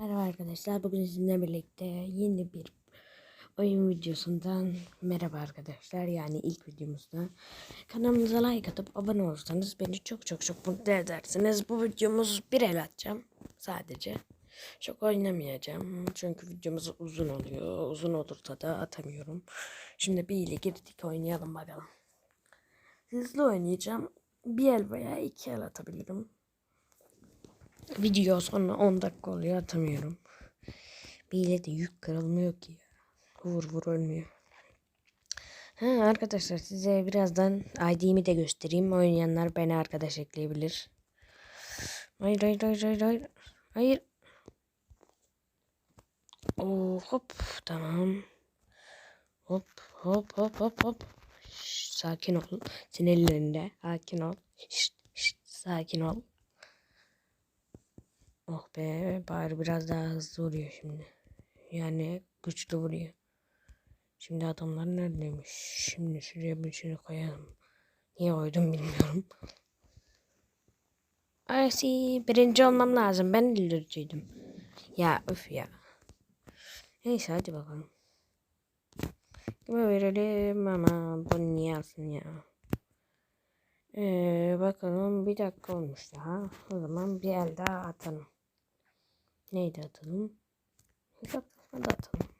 Merhaba arkadaşlar. Bugün sizinle birlikte yeni bir oyun videosundan merhaba arkadaşlar. Yani ilk videomuzda kanalımıza like atıp abone olursanız beni çok çok çok mutlu edersiniz. Bu videomuz bir el atacağım sadece. Çok oynamayacağım. Çünkü videomuz uzun oluyor. Uzun olursa da atamıyorum. Şimdi bir ile girdik oynayalım bakalım. Hızlı oynayacağım. Bir el veya iki el atabilirim. Video sonra 10 dakika oluyor atamıyorum. Bir de yük kırılmıyor ki. Vur vur ölmüyor. Ha, arkadaşlar size birazdan ID'mi de göstereyim. Oynayanlar beni arkadaş ekleyebilir. Hayır hayır hayır hayır hayır. Hayır. Oo, hop tamam. Hop hop hop hop hop. Şş, sakin ol. Sinirlerinde. Sakin ol. Şşt, şşt, sakin ol. Oh be bari biraz daha hızlı vuruyor şimdi. Yani güçlü vuruyor. Şimdi adamlar neredeymiş? Şimdi şuraya bir şey koyalım. Niye koydum bilmiyorum. Ay si birinci olmam lazım. Ben ildiriciydim. Ya öf ya. Neyse hadi bakalım. Kime verelim ama bunu niye alsın ya. Ee, bakalım bir dakika olmuş daha. O zaman bir el daha atalım. Neydi atalım? Hesaplaşma da atalım.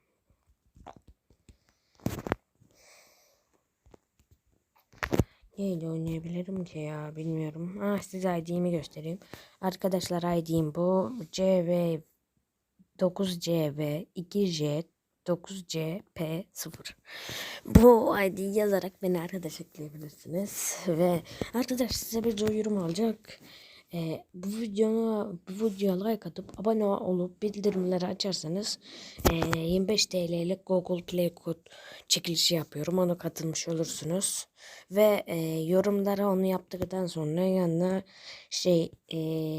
Neyle oynayabilirim ki ya bilmiyorum. Ah size ID'mi göstereyim. Arkadaşlar ID'm bu. CV 9CV 2J 9C P0. Bu ID'yi yazarak beni arkadaş ekleyebilirsiniz. Ve arkadaş size bir duyurum olacak. Ee, bu videomu bu videoya like atıp abone olup bildirimleri açarsanız e, 25 TL'lik Google Play kod çekilişi yapıyorum. Ona katılmış olursunuz. Ve e, yorumlara onu yaptıktan sonra yanına şey e,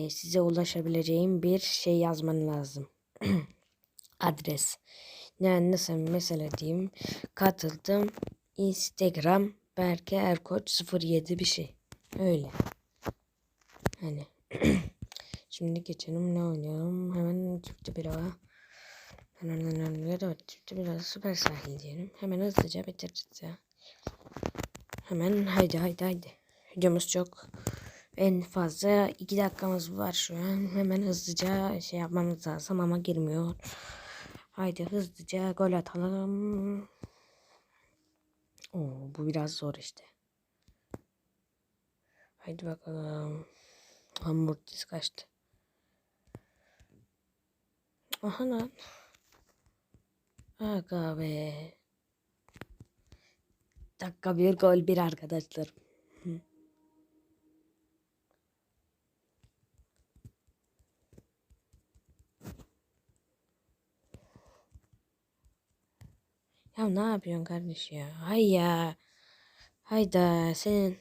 size ulaşabileceğim bir şey yazman lazım. Adres. Yani nasıl mesela diyeyim katıldım Instagram Berke Erkoç 07 bir şey. Öyle. Hani. Şimdi geçelim ne oynayalım. Hemen çifti bir hava ya da çifti bir hava süper sahil diyelim. Hemen hızlıca bitireceğiz ya. Hemen haydi haydi haydi. Videomuz çok en fazla iki dakikamız var şu an. Hemen hızlıca şey yapmamız lazım ama girmiyor. Haydi hızlıca gol atalım. Oo, bu biraz zor işte. Haydi bakalım Hamburg kaçtı. Aha lan. Aga be. Dakika bir gol bir arkadaşlar. Ya ne yapıyorsun kardeş ya? Hay ya. Hayda senin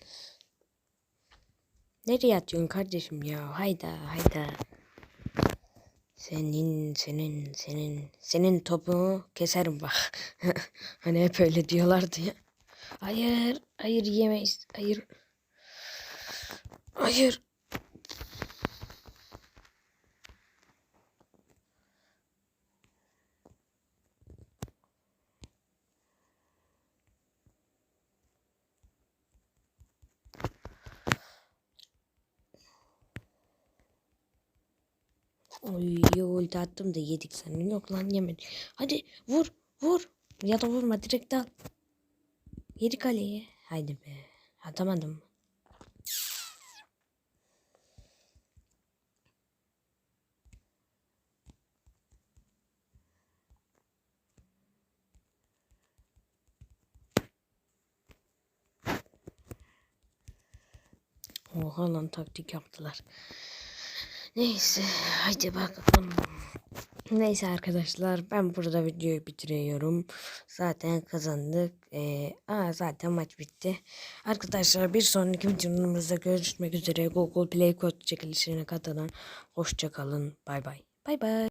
Nereye atıyorsun kardeşim ya? Hayda hayda. Senin senin senin senin topu keserim bak. hani hep öyle diyorlardı ya. Hayır hayır yemeyiz. Hayır. Hayır. Oy ulti attım da yedik senin. Yok lan yemedik. Hadi vur vur. Ya da vurma direkt al. Yedi kaleye. Haydi be. Atamadım. Oha lan taktik yaptılar. Neyse hadi bakalım. Neyse arkadaşlar ben burada videoyu bitiriyorum. Zaten kazandık. Ee, aa, zaten maç bitti. Arkadaşlar bir sonraki videomuzda görüşmek üzere. Google Play kod çekilişine katılan. Hoşçakalın. Bay bay. Bay bay.